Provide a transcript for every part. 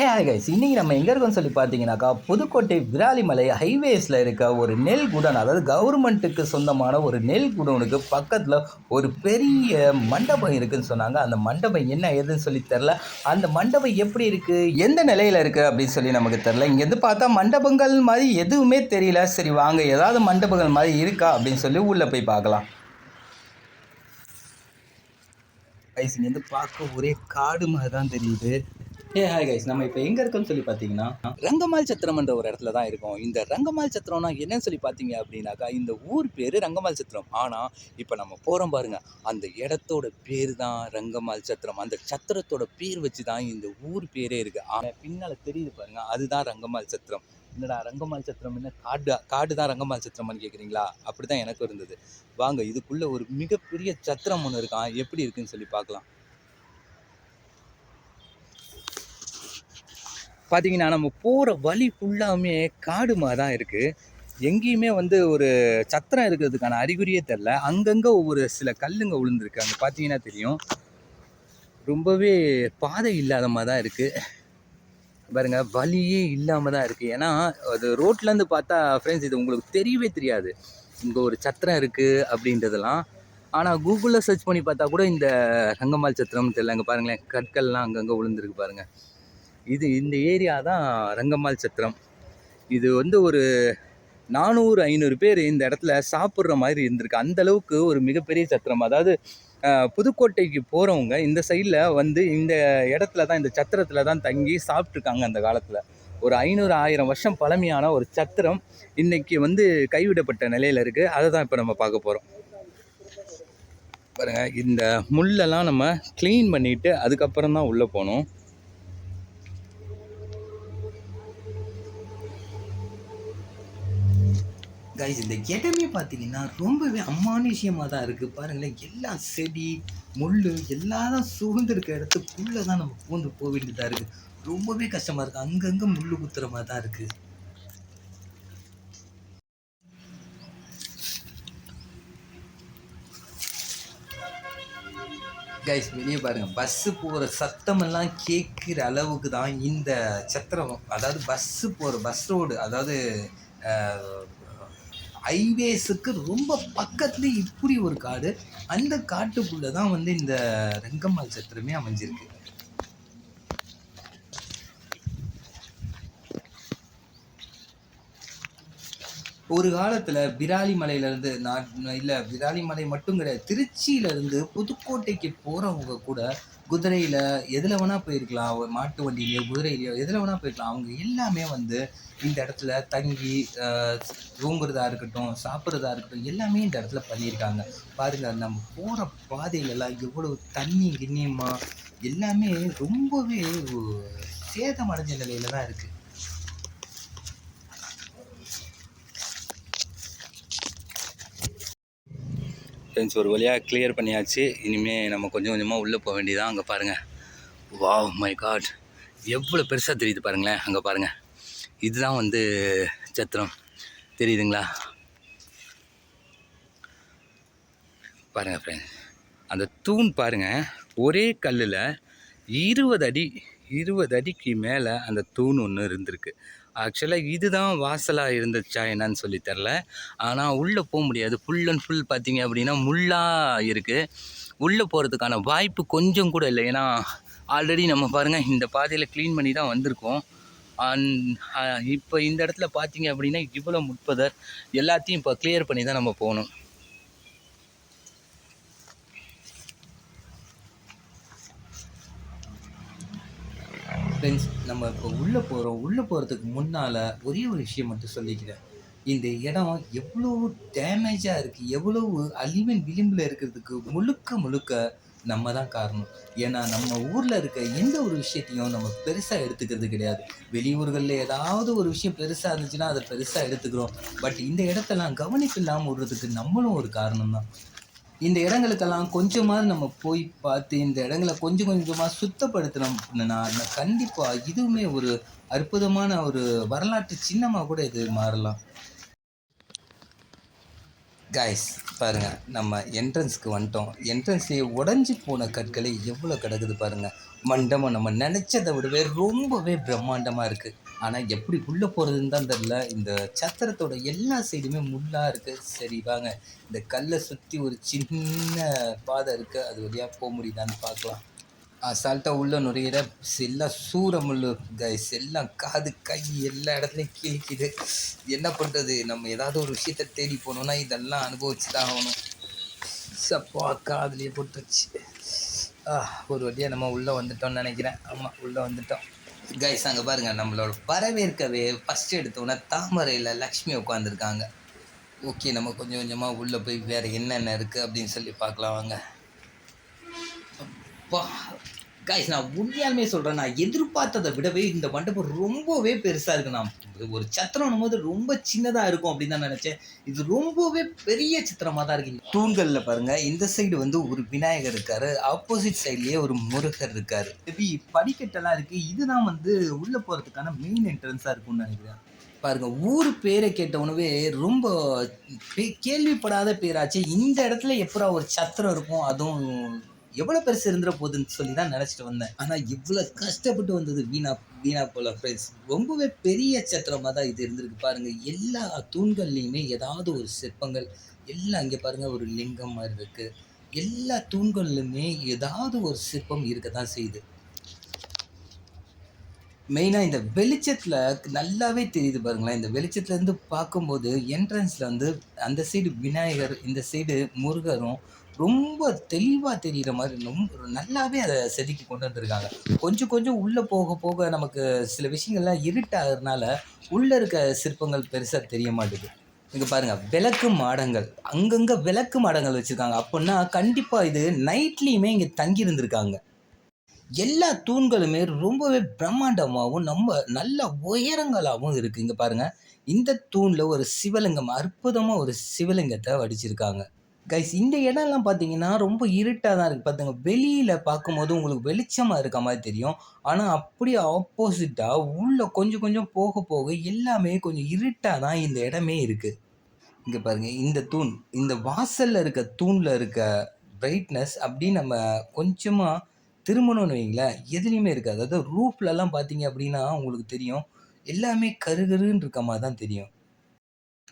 Hey hi guys இன்றைக்கி நம்ம எங்கே இருக்கோம்னு சொல்லி பார்த்தீங்கன்னாக்கா புதுக்கோட்டை விராலிமலை ஹைவேஸில் இருக்க ஒரு நெல் குடோன் அதாவது கவர்மெண்ட்டுக்கு சொந்தமான ஒரு நெல் குடோனுக்கு பக்கத்தில் ஒரு பெரிய மண்டபம் இருக்குதுன்னு சொன்னாங்க. அந்த மண்டபம் என்ன ஏதுன்னு சொல்லி தெரில அந்த மண்டபம் எப்படி இருக்குது எந்த நிலையில் இருக்குது அப்படின்னு சொல்லி நமக்கு தெரில இங்கேருந்து பார்த்தா மண்டபங்கள் மாதிரி எதுவுமே தெரியல. சரி வாங்க. ஏதாவது மண்டபங்கள் மாதிரி இருக்கா அப்படின்னு சொல்லி உள்ளே போய் பார்க்கலாம். கைஸ் இங்கேருந்து பார்க்க ஒரே காடு மாதிரி தான் தெரியுது. ஏ ஹாய் கைஸ் நம்ம இப்போ எங்கே இருக்கோம்னு சொல்லி பார்த்தீங்கன்னா ரங்கமால் சத்திரம்ன்ற ஒரு இடத்துல தான் இருக்கோம். இந்த ரங்கமால் சத்திரம்னா என்னன்னு சொல்லி பார்த்தீங்க அப்படின்னாக்கா இந்த ஊர் பேர் ரங்கமால் சத்திரம். ஆனால் இப்போ நம்ம போகிறோம் பாருங்க. அந்த இடத்தோட பேர் தான் ரங்கமால் சத்திரம். அந்த சத்திரத்தோட பேர் வச்சு தான் இந்த ஊர் பேரே இருக்குது ஆனால் பின்னால் தெரியுது பாருங்கள் அதுதான் ரங்கமால் சத்திரம். என்னடா ரங்கமால் சத்திரம் என்ன? காடு காடு தான் ரங்கமால் சத்திரம்னு கேட்குறீங்களா அப்படி தான் எனக்கு இருந்தது. வாங்க இதுக்குள்ளே ஒரு மிகப்பெரிய சத்திரம் ஒன்று இருக்கான் எப்படி இருக்குன்னு சொல்லி பார்க்கலாம் பார்த்தீங்கன்னா நம்ம போகிற வழி ஃபுல்லாமே காடுமாக தான் இருக்குது எங்கேயுமே வந்து ஒரு சத்திரம் இருக்கிறதுக்கான அறிகுறியே தெரில. அங்கங்கே ஒவ்வொரு சில கல்லுங்க விழுந்திருக்கு அங்கே பார்த்தீங்கன்னா தெரியும். ரொம்பவே பாதை இல்லாத மாதிரி தான் இருக்குது பாருங்கள் வழியே இல்லாமல் தான் இருக்குது ஏன்னா அது ரோட்லேருந்து பார்த்தா ஃப்ரெண்ட்ஸ் இது உங்களுக்கு தெரியவே தெரியாது. இங்கே ஒரு சத்திரம் இருக்குது அப்படின்றதெல்லாம். ஆனால் கூகுளில் சர்ச் பண்ணி பார்த்தா கூட இந்த ரங்கம்மாள் சத்திரம்னு தெரியல. அங்கே பாருங்களேன் கற்கள்லாம் அங்கங்கே விழுந்துருக்கு பாருங்கள் இது இந்த ஏரியா தான் ரங்கம்மாள் சத்திரம். இது வந்து ஒரு நானூறு ஐநூறு பேர் இந்த இடத்துல சாப்பிட்ற மாதிரி இருந்திருக்கு. அந்த அளவுக்கு ஒரு மிகப்பெரிய சத்திரம். அதாவது புதுக்கோட்டைக்கு போகிறவங்க இந்த சைடில் வந்து இந்த இடத்துல தான் இந்த சத்திரத்தில் தான் தங்கி சாப்பிட்ருக்காங்க அந்த காலத்தில். ஒரு ஐநூறு ஆயிரம் வருஷம் பழமையான ஒரு சத்திரம் இன்றைக்கி வந்து கைவிடப்பட்ட நிலையில் இருக்குது அதை தான் இப்போ நம்ம பார்க்க போகிறோம் பாருங்கள் இந்த முள்ளெல்லாம் நம்ம க்ளீன் பண்ணிவிட்டு அதுக்கப்புறம் தான் உள்ளே போகணும் கைஸ் இந்த இடமே பார்த்தீங்கன்னா ரொம்பவே அமானுஷ்யமாக தான் இருக்குது பாருங்களேன் எல்லா செடி முள் எல்லாம் தான் இடத்துக்குள்ளே தான் நம்ம பூந்து போக வேண்டியதாக இருக்குது ரொம்பவே கஷ்டமாக இருக்குது அங்கங்கே முள் குத்துற மாதிரி தான் இருக்குது கைஸ் வெளியே பாருங்கள் பஸ்ஸு போகிற சத்தமெல்லாம் கேட்குற அளவுக்கு தான் இந்த சத்திரம் அதாவது பஸ்ஸு போகிற பஸ் ரோடு அதாவது ஹைவேஸுக்கு ரொம்ப பக்கத்துல இப்படி ஒரு காடு. அந்த காட்டுக்குள்ளே தான் வந்து இந்த ரங்கம்மாள் சத்திரமே அமைஞ்சிருக்கு. ஒரு காலத்தில் விராலிமலையிலேருந்து நான் இல்லை விராலிமலை மட்டும் கிடையாது திருச்சியிலேருந்து புதுக்கோட்டைக்கு போகிறவங்க கூட குதிரையில் எதில் வேணால் போயிருக்கலாம். ஒரு மாட்டு வண்டியிலையோ குதிரையிலையோ எதில் வேணால் போயிருக்கலாம். அவங்க எல்லாமே வந்து இந்த இடத்துல தங்கி தூங்குறதா இருக்கட்டும் சாப்பிட்றதா இருக்கட்டும் எல்லாமே இந்த இடத்துல பண்ணியிருக்காங்க. பாருங்கள் நம்ம போகிற பாதையிலலாம் எவ்வளோ தண்ணி கிண்ணியமாக எல்லாமே ரொம்பவே சேதமடைஞ்ச நிலையில தான் இருக்குது ஃப்ரெண்ட்ஸ் ஒரு வழியாக கிளியர் பண்ணியாச்சு. இனிமேல் நம்ம கொஞ்சம் கொஞ்சமாக உள்ளே போக வேண்டியதான் அங்கே பாருங்கள் வாவ் மை காட் எவ்வளோ பெருசாக தெரியுது பாருங்களேன் அங்கே பாருங்கள் இதுதான் வந்து சத்திரம். தெரியுதுங்களா? பாருங்கள் ஃப்ரெண்ட்ஸ் அந்த தூண் பாருங்கள் ஒரே கல்லில் இருபது அடி இருபது அடிக்கு மேலே அந்த தூண் ஒன்று இருந்திருக்கு. ஆக்சுவலாக இதுதான் வாசலாக இருந்துச்சா என்னன்னு சொல்லி தெரில ஆனால் உள்ளே போக முடியாது. ஃபுல் அண்ட் ஃபுல் பார்த்தீங்க அப்படின்னா முள்ளாக இருக்குது உள்ளே போகிறதுக்கான வாய்ப்பு கொஞ்சம் கூட இல்லை. ஏன்னா ஆல்ரெடி நம்ம பாருங்கள் இந்த பாதையில் க்ளீன் பண்ணி தான் வந்திருக்கோம். இப்போ இந்த இடத்துல பார்த்தீங்க அப்படின்னா இவ்வளோ முட்பதர் எல்லாத்தையும் இப்போ கிளியர் பண்ணி தான் நம்ம போகணும். ஃப்ரெண்ட்ஸ் நம்ம இப்போ உள்ளே போகிறோம் உள்ளே போகிறதுக்கு முன்னால் ஒரே ஒரு விஷயம் மட்டும் சொல்லிக்கிறேன். இந்த இடம் எவ்வளோ டேமேஜாக இருக்குது எவ்வளவு அழிவின் விளிம்பில் இருக்கிறதுக்கு முழுக்க முழுக்க நம்ம தான் காரணம். ஏன்னா நம்ம ஊரில் இருக்க எந்த ஒரு விஷயத்தையும் நம்ம பெருசாக எடுத்துக்கிறது கிடையாது. வெளியூர்களில் ஏதாவது ஒரு விஷயம் பெருசாக இருந்துச்சுன்னா அதை பெருசாக எடுத்துக்கிறோம். பட் இந்த இடத்தெல்லாம் கவனிப்பு இல்லாமல் விடுறதுக்கு நம்மளும் ஒரு காரணம் தான் இந்த இடங்களுக்கெல்லாம் கொஞ்சமாவது நம்ம போய் பார்த்து இந்த இடங்களை கொஞ்சம் கொஞ்சமாக சுத்தப்படுத்தினோம்னா கண்டிப்பாக இதுவுமே ஒரு அற்புதமான ஒரு வரலாற்று சின்னமாக கூட இது மாறலாம். கைஸ் பாருங்கள் நம்ம என்ட்ரன்ஸ்க்கு வந்துட்டோம். என்ட்ரன்ஸ்லேயே உடஞ்சி போன கற்களை எவ்வளோ கிடக்குது பாருங்கள் மண்டபம் நம்ம நினச்சதை விடவே ரொம்பவே பிரம்மாண்டமாக இருக்குது ஆனால் எப்படி உள்ளே போகிறதுன்னு தான் தெரில இந்த சத்திரத்தோட எல்லா சைடுமே முள்ளாக இருக்குது சரி வாங்க. இந்த கல்லை சுற்றி ஒரு சின்ன பாதை இருக்குது அது வழியாக போக முடியுதான்னு பார்க்கலாம். அசால்ட்டாக உள்ளே நுழையிற எல்லாம் சூரமுள்ளு கைஸ் எல்லாம் காது கை எல்லா இடத்துலையும் கிழிக்குது என்ன பண்ணுறது நம்ம ஏதாவது ஒரு விஷயத்தை தேடி போனோம்னா இதெல்லாம் அனுபவிச்சு தான் ஆகணும். சப்பா காதுலேயே போட்டுருச்சு. ஒரு வழியாக நம்ம உள்ளே வந்துட்டோம்னு நினைக்கிறேன். ஆமாம் உள்ளே வந்துட்டோம். கைஸ் அங்கே பாருங்கள் நம்மளோட வரவேற்கவே ஃபஸ்ட்டு எடுத்தோன்னே தாமரையில் லக்ஷ்மி உட்காந்துருக்காங்க ஓகே நம்ம கொஞ்சம் கொஞ்சமாக உள்ளே போய் வேறு என்னென்ன இருக்குது அப்படின்னு சொல்லி பார்க்கலாம் வாங்க. அப்பா காய்ஸ் நான் உண்மையாலுமே சொல்கிறேன் நான் எதிர்பார்த்ததை விடவே இந்த மண்டபம் ரொம்பவே பெருசாக இருக்கு. நான் ஒரு சத்திரம் போது ரொம்ப சின்னதாக இருக்கும் அப்படின்னு தான் நினச்சேன். இது ரொம்பவே பெரிய சித்திரமாக தான் இருக்கு. தூண்களில் பாருங்கள் இந்த சைடு வந்து ஒரு விநாயகர் இருக்காரு. ஆப்போசிட் சைட்லேயே ஒரு முருகர் இருக்கார். மேபி படிக்கட்டெல்லாம் இருக்குது இதுதான் வந்து உள்ளே போகிறதுக்கான மெயின் என்ட்ரன்ஸாக இருக்கும்னு நினைக்கிறேன். பாருங்க ஊர் பேரை கேட்ட ரொம்ப கேள்விப்படாத பேராச்சு. இந்த இடத்துல எப்படா ஒரு சத்திரம் இருக்கும்? அதுவும் எவ்வளோ பெருசு இருந்துற போகுதுன்னு சொல்லி தான் நினச்சிட்டு வந்தேன். ஆனால் இவ்வளோ கஷ்டப்பட்டு வந்தது வீணா வீணா போல ஃப்ரெண்ட்ஸ் ரொம்பவே பெரிய சத்திரமாக தான் இது இருந்திருக்கு. பாருங்கள் எல்லா தூண்கள்லேயுமே ஏதாவது ஒரு சிற்பங்கள் எல்லாம் இங்கே பாருங்கள் ஒரு லிங்கம் மாதிரி இருக்குது எல்லா தூண்கள்லையுமே ஏதாவது ஒரு சிற்பம் இருக்க தான் செய்யுது மெயினாக இந்த வெளிச்சத்தில் நல்லாவே தெரியுது பாருங்களேன். இந்த வெளிச்சத்துலேருந்து பார்க்கும்போது என்ட்ரன்ஸில் வந்து அந்த சைடு விநாயகர் இந்த சைடு முருகரும் ரொம்ப தெளிவாக தெரிகிற மாதிரி ரொம்ப நல்லாவே அதை செதுக்கி கொண்டு வந்திருக்காங்க. கொஞ்சம் கொஞ்சம் உள்ளே போக போக நமக்கு சில விஷயங்கள்லாம் இருட்டாகிறதுனால உள்ளே இருக்க சிற்பங்கள் பெருசாக தெரிய மாட்டேங்குது இங்கே பாருங்கள் விளக்கு மாடங்கள். அங்கங்கே விளக்கு மாடங்கள் வச்சுருக்காங்க. அப்படின்னா கண்டிப்பாக இது நைட்லேயுமே இங்கே தங்கி இருந்திருக்காங்க எல்லா தூண்களுமே ரொம்பவே பிரம்மாண்டமாகவும் நம்ம நல்ல உயரங்களாகவும் இருக்குது இங்கே பாருங்கள் இந்த தூணில் ஒரு சிவலிங்கம் அற்புதமாக ஒரு சிவலிங்கத்தை வடிச்சிருக்காங்க. கைஸ் இந்த இடம்லாம் பார்த்தீங்கன்னா ரொம்ப இருட்டாக தான் இருக்குது பார்த்துங்க வெளியில் பார்க்கும்போது உங்களுக்கு வெளிச்சமாக இருக்க மாதிரி தெரியும். ஆனால் அப்படியே ஆப்போசிட்டாக உள்ளே கொஞ்சம் கொஞ்சம் போக போக எல்லாமே கொஞ்சம் இருட்டாக தான் இந்த இடமே இருக்குது இங்கே பாருங்கள் இந்த தூண் இந்த வாசலில் இருக்க தூணில் இருக்க பிரைட்னஸ் அப்படி நம்ம கொஞ்சமாக திரும்பணும்னு வைங்களேன் எதுலேயுமே இருக்காது. அதாவது ரூஃப்லலாம் பார்த்தீங்க அப்படின்னா உங்களுக்கு தெரியும் எல்லாமே கருகருன்னு இருக்க மாதிரி தான் தெரியும்.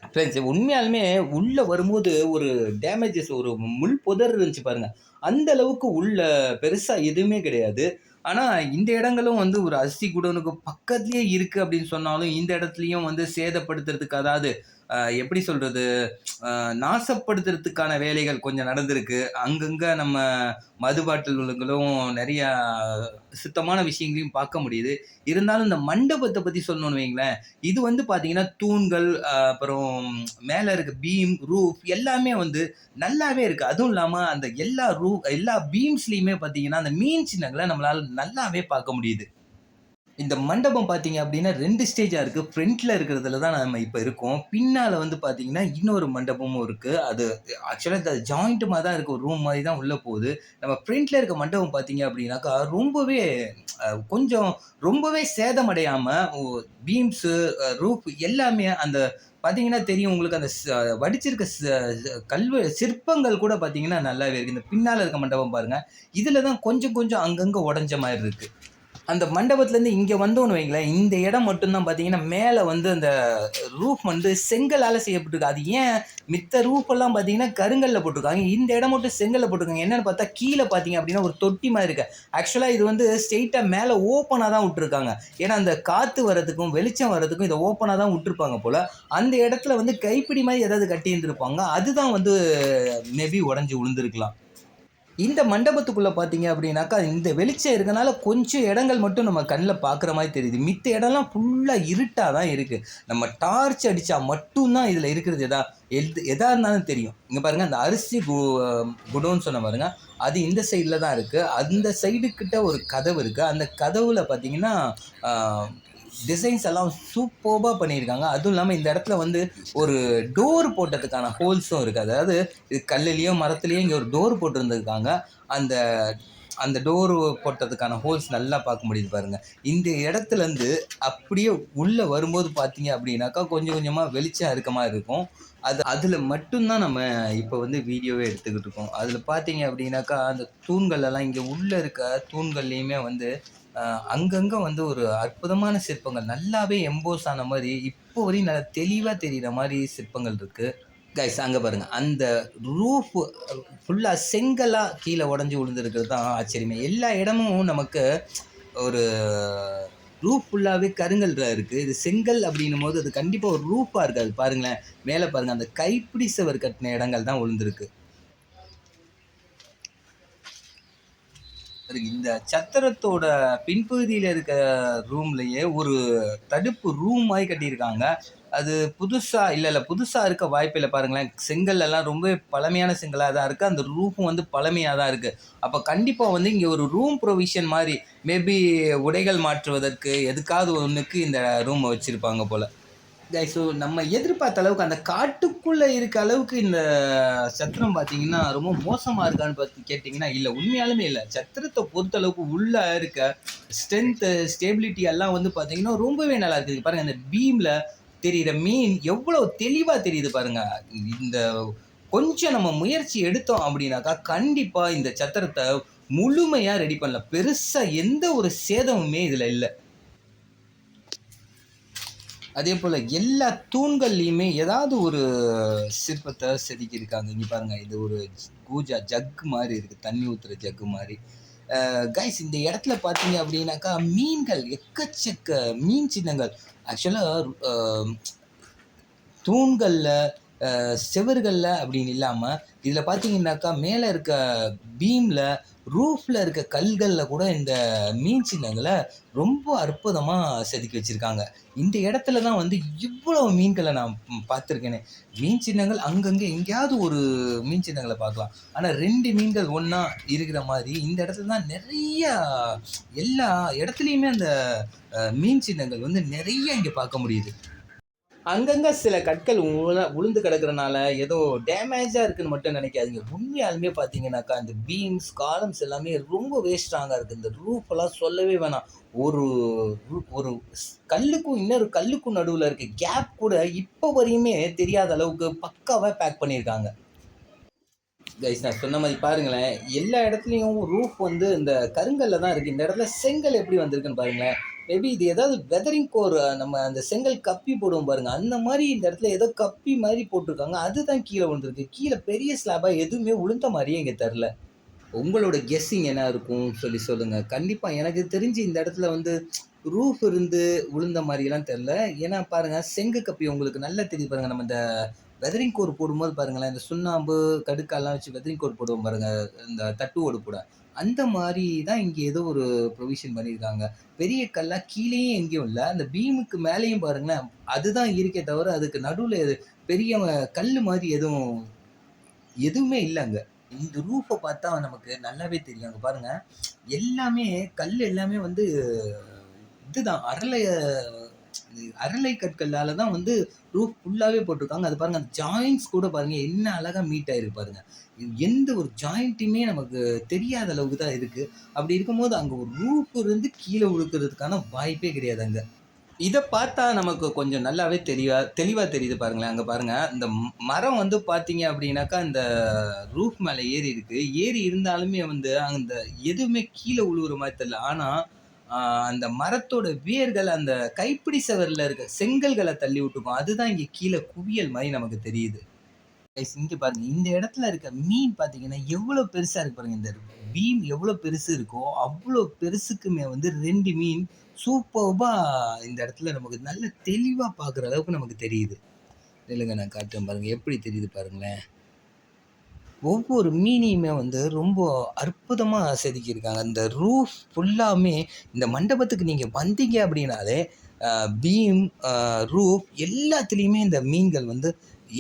ஃப்ரெண்ட்ஸ் உண்மையாலுமே உள்ளே வரும்போது ஒரு டேமேஜஸ் ஒரு முள் புதர் இருந்துச்சு பாருங்க. அந்த அளவுக்கு உள்ள பெருசாக எதுவுமே கிடையாது. ஆனால் இந்த இடங்களும் வந்து ஒரு அரிசி குடோனுக்கு பக்கத்துலேயே இருக்குது அப்படின்னு சொன்னாலும் இந்த இடத்துலையும் வந்து சேதப்படுத்துறதுக்கு அதாவது எப்படி சொல்கிறது நாசப்படுத்துறதுக்கான வேலைகள் கொஞ்சம் நடந்திருக்கு. அங்கங்கே நம்ம மது பாட்டில்களும் நிறைய சுத்தமான விஷயங்களையும் பார்க்க முடியுது. இருந்தாலும் இந்த மண்டபத்தை பற்றி சொல்லணும்னு வைங்களேன் இது வந்து பார்த்தீங்கன்னா தூண்கள் அப்புறம் மேலே இருக்க பீம் ரூஃப் எல்லாமே வந்து நல்லாவே இருக்குது அதுவும் இல்லாமல் அந்த எல்லா ரூ எல்லா பீம்ஸ்லேயுமே பார்த்தீங்கன்னா அந்த மீன் சின்னங்களை நம்மளால் நல்லாவே பார்க்க முடியுது. இந்த மண்டபம் பார்த்தீங்க அப்படின்னா ரெண்டு ஸ்டேஜாக இருக்குது ஃப்ரண்ட்டில் இருக்கிறதுல தான் நம்ம இப்போ இருக்கோம். பின்னால் வந்து பார்த்தீங்கன்னா இன்னொரு மண்டபமும் இருக்குது அது ஆக்சுவலாக அது ஜாயிண்ட்டுமாக தான் இருக்குது ரூம் மாதிரி தான் உள்ளே போகுது. நம்ம ஃப்ரண்ட்டில் இருக்க மண்டபம் பார்த்தீங்க அப்படின்னாக்கா ரொம்பவே கொஞ்சம் ரொம்பவே சேதமடையாமல் பீம்ஸு ரூஃப் எல்லாமே அந்த பார்த்தீங்கன்னா தெரியும் உங்களுக்கு அந்த வடிச்சிருக்க ச- சிற்பங்கள் கூட பார்த்தீங்கன்னா நல்லாவே இருக்குது இந்த பின்னால் இருக்க மண்டபம் பாருங்கள் இதில் தான் கொஞ்சம் கொஞ்சம் அங்கங்கே உடஞ்ச மாதிரி இருக்குது அந்த மண்டபத்துலேருந்து இங்கே வந்தோன்னு வைங்களேன் இந்த இடம் மட்டும்தான் பார்த்தீங்கன்னா மேலே வந்து அந்த ரூஃப் வந்து செங்கலால் செய்யப்பட்டிருக்கு. அது ஏன் மித்த ரூஃபெல்லாம் பார்த்தீங்கன்னா கருங்கல்ல போட்டிருக்காங்க. இந்த இடம் மட்டும் செங்கல்ல போட்டிருக்காங்க. என்னென்னு பார்த்தா கீழே பார்த்தீங்க அப்படின்னா ஒரு தொட்டி மாதிரி இருக்கு. ஆக்சுவலாக இது வந்து ஸ்ட்ரெயிட்டாக மேலே ஓப்பனாக தான் விட்டுருக்காங்க. ஏன்னா அந்த காற்று வரதுக்கும் வெளிச்சம் வரதுக்கும் இதை ஓப்பனாக தான் விட்டுருப்பாங்க போல். அந்த இடத்துல வந்து கைப்பிடி மாதிரி ஏதாவது கட்டி இருந்திருப்பாங்க அதுதான் வந்து மேபி உடஞ்சி விழுந்திருக்கலாம். இந்த மண்டபத்துக்குள்ளே பார்த்தீங்க அப்படின்னாக்கா இந்த வெளிச்சம் இருக்கனால கொஞ்சம் இடங்கள் மட்டும் நம்ம கண்ணில் பார்க்குற மாதிரி தெரியுது. மித்த இடம்லாம் ஃபுல்லாக இருட்டாக தான் இருக்குது நம்ம டார்ச் அடித்தா மட்டும்தான் இதில் இருக்கிறது எதா எது எதாக இருந்தாலும் தெரியும். இங்கே பாருங்கள் அந்த அரிசி கு குடோன்னு சொன்ன பாருங்கள் அது இந்த சைடில் தான் இருக்குது அந்த சைடு ஒரு கதவு இருக்குது அந்த கதவில் பார்த்தீங்கன்னா டிசைன்ஸ் எல்லாம் சூப்பர்பாக பண்ணியிருக்காங்க. அதுவும் இல்லாமல் இந்த இடத்துல வந்து ஒரு டோர் போட்டதுக்கான ஹோல்ஸும் இருக்குது அதாவது இது கல்லுலேயோ மரத்துலேயோ இங்கே ஒரு டோர் போட்டிருந்துருக்காங்க. அந்த அந்த டோர் போட்டதுக்கான ஹோல்ஸ் நல்லா பார்க்க முடியுது பாருங்கள் இந்த இடத்துலேருந்து அப்படியே உள்ளே வரும்போது பார்த்தீங்க அப்படின்னாக்கா கொஞ்சம் கொஞ்சமாக வெளிச்சம் இருக்க மாதிரி இருக்கும். அது அதில் மட்டும்தான் நம்ம இப்போ வந்து வீடியோவே எடுத்துக்கிட்டு இருக்கோம். அதில் பார்த்தீங்க அப்படின்னாக்கா அந்த தூண்கள் எல்லாம் இங்கே உள்ளே இருக்க தூண்கள்லையுமே வந்து அங்கங்கே வந்து ஒரு அற்புதமான சிற்பங்கள். நல்லாவே எம்போஸ் ஆன மாதிரி இப்போ வரையும் நல்லா தெளிவாக தெரிகிற மாதிரி சிற்பங்கள் இருக்குது கைஸ் அங்கே பாருங்கள் அந்த ரூஃப் ஃபுல்லாக செங்கலாக கீழே உடஞ்சி விழுந்துருக்கிறது தான் ஆச்சரியமே. எல்லா இடமும் நமக்கு ஒரு ரூஃப் ஃபுல்லாகவே கருங்கல்ல இருக்குது இது செங்கல் அப்படின்னும் போது அது கண்டிப்பாக ஒரு ரூஃபாக இருக்காது. பாருங்களேன். மேலே பாருங்கள் அந்த கைப்பிடி சுவர் கட்டின இடங்கள் தான் விழுந்திருக்கு. இந்த சத்திரத்தோட பின்பகுதியில் இருக்க ரூம்லேயே ஒரு தடுப்பு ரூம் மாதிரி கட்டியிருக்காங்க. அது புதுசாக இல்லை இல்லை புதுசாக இருக்க வாய்ப்பில்லை பாருங்களேன். செங்கல்லாம் ரொம்ப பழமையான செங்கலாக தான் இருக்குது அந்த ரூஃபும் வந்து பழமையாக தான் இருக்குது அப்போ கண்டிப்பாக வந்து இங்கே ஒரு ரூம் ப்ரொவிஷன் மாதிரி மேபி உடைகள் மாற்றுவதற்கு எதுக்காவது ஒன்றுக்கு இந்த ரூமை வச்சுருப்பாங்க போல். ஸோ நம்ம எதிர்பார்த்த அளவுக்கு அந்த காட்டுக்குள்ளே இருக்க அளவுக்கு இந்த சத்திரம் பார்த்தீங்கன்னா ரொம்ப மோசமாக இருக்கான்னு பார்த்து கேட்டிங்கன்னா இல்லை உண்மையாலுமே இல்லை. சத்திரத்தை பொறுத்த அளவுக்கு உள்ளே இருக்க ஸ்ட்ரென்த்து ஸ்டேபிலிட்டி எல்லாம் வந்து பார்த்தீங்கன்னா ரொம்பவே நல்லா இருக்குது. பாருங்கள் அந்த பீமில் தெரிகிற மீன் எவ்வளோ தெளிவாக தெரியுது பாருங்கள் இந்த கொஞ்சம் நம்ம முயற்சி எடுத்தோம் அப்படின்னாக்கா கண்டிப்பாக இந்த சத்திரத்தை முழுமையாக ரெடி பண்ணலாம். பெருசாக எந்த ஒரு சேதமுமே இதில் இல்லை. அதே போல் எல்லா தூண்கள்லையுமே ஏதாவது ஒரு சிற்பத்தை செதுக்கியிருக்காங்க. இங்கே பாருங்கள் இது ஒரு கூஜா ஜக்கு மாதிரி இருக்குது தண்ணி ஊற்றுற ஜக்கு மாதிரி. கைஸ் இந்த இடத்துல பார்த்தீங்க அப்படின்னாக்கா மீன்கள் எக்கச்சக்க மீன் சின்னங்கள். ஆக்சுவலாக தூண்களில் செவர்களில் அப்படின்னு இல்லாமல் இதில் பார்த்தீங்கன்னாக்கா மேலே இருக்க பீமில் ரூஃபில் இருக்க கல்களில் கூட இந்த மீன் சின்னங்களை ரொம்ப அற்புதமாக செதுக்கி வச்சுருக்காங்க. இந்த இடத்துல தான் வந்து இவ்வளோ மீன்களை நான் பார்த்துருக்கேனே. மீன் சின்னங்கள் அங்கங்கே எங்கேயாவது ஒரு மீன் சின்னங்களை பார்க்கலாம். ஆனால் ரெண்டு மீன்கள் ஒன்றா இருக்கிற மாதிரி இந்த இடத்துல தான் நிறைய எல்லா இடத்துலையுமே அந்த மீன் சின்னங்கள் வந்து நிறைய இங்கே பார்க்க முடியுது. அங்கங்கே சில கற்கள் உழ உளுந்து கிடக்கிறனால ஏதோ டேமேஜாக இருக்குன்னு மட்டும் நினைக்காதீங்க. உண்மையாலுமே பார்த்தீங்கன்னாக்கா இந்த பீம்ஸ் காலம்ஸ் எல்லாமே ரொம்ப ஸ்ட்ராங்காக இருக்குது இந்த ரூஃபெல்லாம் சொல்லவே வேணாம். ஒரு ஒரு கல்லுக்கும் இன்னொரு கல்லுக்கும் நடுவில் இருக்க கேப் கூட இப்போ வரையுமே தெரியாத அளவுக்கு பக்காவாக பேக் பண்ணியிருக்காங்க. கைஸ் நான் சொன்ன மாதிரி பாருங்களேன். எல்லா இடத்துலையும் ரூஃப் வந்து இந்த கருங்கல்ல தான் இருக்குது இந்த இடத்துல செங்கல் எப்படி வந்திருக்குன்னு பாருங்களேன். மேபி இது ஏதாவது வெதரிங் கோர் நம்ம அந்த செங்கல் கப்பி போடுவோம் பாருங்க. அந்த மாதிரி இந்த இடத்துல ஏதோ கப்பி மாதிரி போட்டிருக்காங்க. அதுதான் கீழே விழுந்திருக்கு. கீழே பெரிய ஸ்லாபாக எதுவுமே உளுந்த மாதிரியே இங்கே தெரில உங்களோட கெஸ்ஸிங் என்ன இருக்கும்? சொல்லி சொல்லுங்கள் கண்டிப்பாக எனக்கு தெரிஞ்சு இந்த இடத்துல வந்து ரூஃப் இருந்து விழுந்த மாதிரியெல்லாம் தெரில ஏன்னா பாருங்கள் செங்கு கப்பி உங்களுக்கு நல்லா தெரியுது பாருங்கள் நம்ம இந்த வெதரிங் கோர் போடும்போது பாருங்களேன் இந்த சுண்ணாம்பு கடுக்கெல்லாம் வச்சு வெதரிங் கோர் போடுவோம் பாருங்க இந்த தட்டு ஓடு போட அந்த மாதிரி தான் இங்கே ஏதோ ஒரு ப்ரொவிஷன் பண்ணியிருக்காங்க. பெரிய கல்லாக கீழேயும் எங்கேயும் இல்லை. அந்த பீமுக்கு மேலேயும் பாருங்களேன் அதுதான் இருக்கே தவிர அதுக்கு நடுவில் பெரிய கல் மாதிரி எதுவும் எதுவுமே இல்லை அங்கே. இந்த ரூஃபை பார்த்தா நமக்கு நல்லாவே தெரியும். அங்கே பாருங்க எல்லாமே கல் எல்லாமே வந்து இதுதான் அரளை அரளை கற்களால் தான் வந்து ரூஃப் ஃபுல்லாகவே போட்டிருக்காங்க. அது பாருங்கள் அந்த ஜாயின்ஸ் கூட பாருங்கள் என்ன அழகாக மீட் ஆகிருக்கு பாருங்க. எந்த ஒரு ஜாயிண்ட்டுமே நமக்கு தெரியாத அளவுக்கு தான் இருக்குது அப்படி இருக்கும்போது அங்கே ஒரு ரூப் இருந்து கீழே விழுக்கிறதுக்கான வாய்ப்பே கிடையாது அங்கே. இதை பார்த்தா நமக்கு கொஞ்சம் நல்லாவே தெளிவா தெளிவாக தெரியுது பாருங்களேன். அங்கே பாருங்கள் இந்த மரம் வந்து பார்த்தீங்க அப்படின்னாக்கா இந்த ரூஃப் மேலே ஏறி இருக்குது ஏறி இருந்தாலுமே வந்து அந்த எதுவுமே கீழே உழுவுற மாதிரி தெரியல. ஆனால் அந்த மரத்தோட வேர்கள் அந்த கைப்பிடி சவரில் இருக்க செங்கல்களை தள்ளி விட்டுக்கும். அதுதான் இங்கே கீழே குவியல் மாதிரி நமக்கு தெரியுது. இங்கே பாருங்க. இந்த இடத்துல இருக்க மீன் பார்த்தீங்கன்னா எவ்வளோ பெருசாக இருக்கு பாருங்க. இந்த பீம் எவ்வளோ பெருசு இருக்கோ அவ்வளோ பெருசுக்குமே வந்து ரெண்டு மீன் சூப்பர்பா இந்த இடத்துல நமக்கு நல்ல தெளிவாக பார்க்குற அளவுக்கு நமக்கு தெரியுது. இல்லைங்க நான் காட்டுறேன் பாருங்கள் எப்படி தெரியுது பாருங்களேன். ஒவ்வொரு மீனையுமே வந்து ரொம்ப அற்புதமாக செதுக்கியிருக்காங்க. இந்த ரூஃப் ஃபுல்லாமே இந்த மண்டபத்துக்கு நீங்கள் வந்தீங்க அப்படின்னாலே பீம் ரூஃப் எல்லாத்துலேயுமே இந்த மீன்கள் வந்து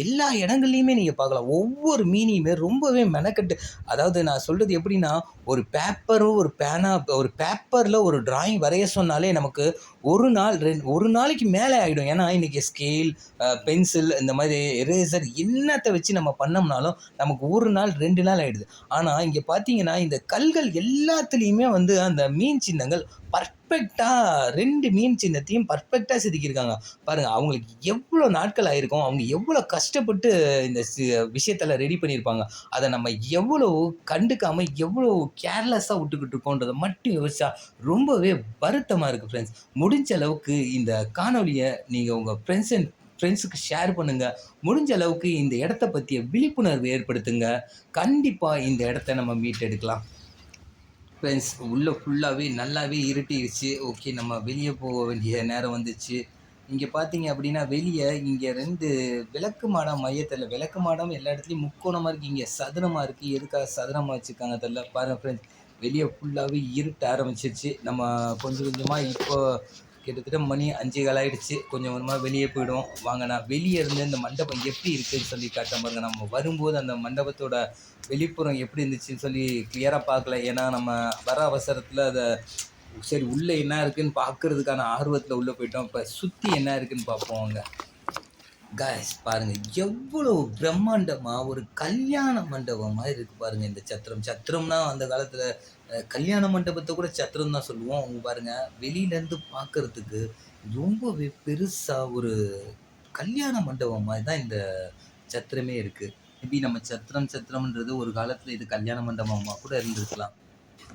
எல்லா இடங்கள்லையுமே நீங்கள் பார்க்கலாம். ஒவ்வொரு மீனையுமே ரொம்பவே மெனக்கட்டு அதாவது நான் சொல்கிறது எப்படின்னா ஒரு பேப்பரும் ஒரு பேனா ஒரு பேப்பரில் ஒரு டிராயிங் வரைய சொன்னாலே நமக்கு ஒரு நாள் ரெண்டு ஒரு நாளைக்கு மேலே ஆகிடும் ஏன்னா இன்றைக்கி ஸ்கேல் பென்சில் இந்த மாதிரி எரேசர் என்னத்தை வச்சு நம்ம பண்ணோம்னாலும் நமக்கு ஒரு நாள் ரெண்டு நாள் ஆகிடுது ஆனால் இங்கே பார்த்தீங்கன்னா இந்த கல்கள் எல்லாத்துலேயுமே வந்து அந்த மீன் சின்னங்கள் பர்ஃபெக்டாக ரெண்டு மீன் சின்னத்தையும் பர்ஃபெக்டாக செதுக்கியிருக்காங்க. பாருங்கள் அவங்களுக்கு எவ்வளோ நாட்கள் ஆயிருக்கும் அவங்க எவ்வளோ கஷ்டப்பட்டு இந்த விஷயத்தில் ரெடி பண்ணியிருப்பாங்க. அதை நம்ம எவ்வளோ கண்டுக்காமல் எவ்வளோ கேர்லெஸ்ஸாக விட்டுக்கிட்டு இருக்கோன்றதை மட்டும் யோசிச்சா ரொம்பவே வருத்தமாக இருக்குது ஃப்ரெண்ட்ஸ் முடிஞ்ச அளவுக்கு இந்த காணொலியை நீங்கள் உங்கள் ஃப்ரெண்ட்ஸ் அண்ட் ஃப்ரெண்ட்ஸுக்கு ஷேர் பண்ணுங்கள் முடிஞ்ச அளவுக்கு இந்த இடத்த பற்றிய விழிப்புணர்வு ஏற்படுத்துங்க. கண்டிப்பாக இந்த இடத்த நம்ம மீட்டெடுக்கலாம். ஃப்ரெண்ட்ஸ் உள்ளே ஃபுல்லாகவே நல்லாவே இருட்டிடுச்சு ஓகே நம்ம வெளியே போக வேண்டிய நேரம் வந்துச்சு. இங்கே பார்த்தீங்க அப்படின்னா வெளியே இங்கே ரெண்டு விளக்கு மாடம் மையத்தில் விளக்கு மாடம் எல்லா இடத்துலையும் முக்கோணமாக இருக்குது இங்கே சதுரமாக இருக்குது எதுக்காக சதுரமாக வச்சுருக்காங்க தெரில பாருங்கள் ஃப்ரெண்ட்ஸ் வெளியே ஃபுல்லாகவே இருட்ட ஆரம்பிச்சிருச்சு. நம்ம கொஞ்சம் கொஞ்சமாக இப்போ கிட்டத்தட்ட மணி அஞ்சு கால் ஆயிடுச்சு. கொஞ்சம் கொஞ்சமாக வெளியே போயிடுவோம். வாங்க நான் வெளியே இருந்து இந்த மண்டபம் எப்படி இருக்குதுன்னு சொல்லி காட்ட பாருங்க. நம்ம வரும்போது அந்த மண்டபத்தோட வெளிப்புறம் எப்படி இருந்துச்சுன்னு சொல்லி கிளியராக பார்க்கல. ஏன்னா நம்ம வர அவசரத்தில் அதை சரி உள்ளே என்ன இருக்குன்னு பார்க்கறதுக்கான ஆர்வத்தில் உள்ளே போயிட்டோம். இப்போ சுற்றி என்ன இருக்குன்னு பார்ப்போம் அங்கே. காய்ஸ் பாருங்கள் எவ்வளோ பிரம்மாண்டமாக ஒரு கல்யாண மண்டபமாக இருக்குது பாருங்கள் இந்த சத்திரம். சத்திரம்னா அந்த காலத்தில் கல்யாண மண்டபத்தை கூட சத்திரம் தான் சொல்லுவோம். அவங்க பாருங்கள் வெளியிலேருந்து பார்க்கறதுக்கு ரொம்பவே பெருசாக ஒரு கல்யாண மண்டபம் மாதிரி தான் இந்த சத்திரமே இருக்குது மேபி நம்ம சத்திரம் சத்திரம்ன்றது ஒரு காலத்தில் இது கல்யாண மண்டபமாக கூட இருந்திருக்கலாம்.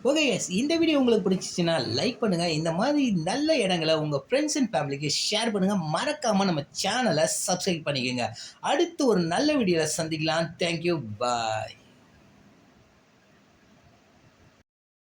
ஓகே எஸ் இந்த வீடியோ உங்களுக்கு பிடிச்சிச்சுன்னா லைக் பண்ணுங்கள் இந்த மாதிரி நல்ல இடங்களை உங்கள் ஃப்ரெண்ட்ஸ் அண்ட் ஃபேமிலிக்கு ஷேர் பண்ணுங்கள் மறக்காமல் நம்ம சேனலை சப்ஸ்கிரைப் பண்ணிக்கோங்க. அடுத்து ஒரு நல்ல வீடியோவில் சந்திக்கலாம். Thank you bye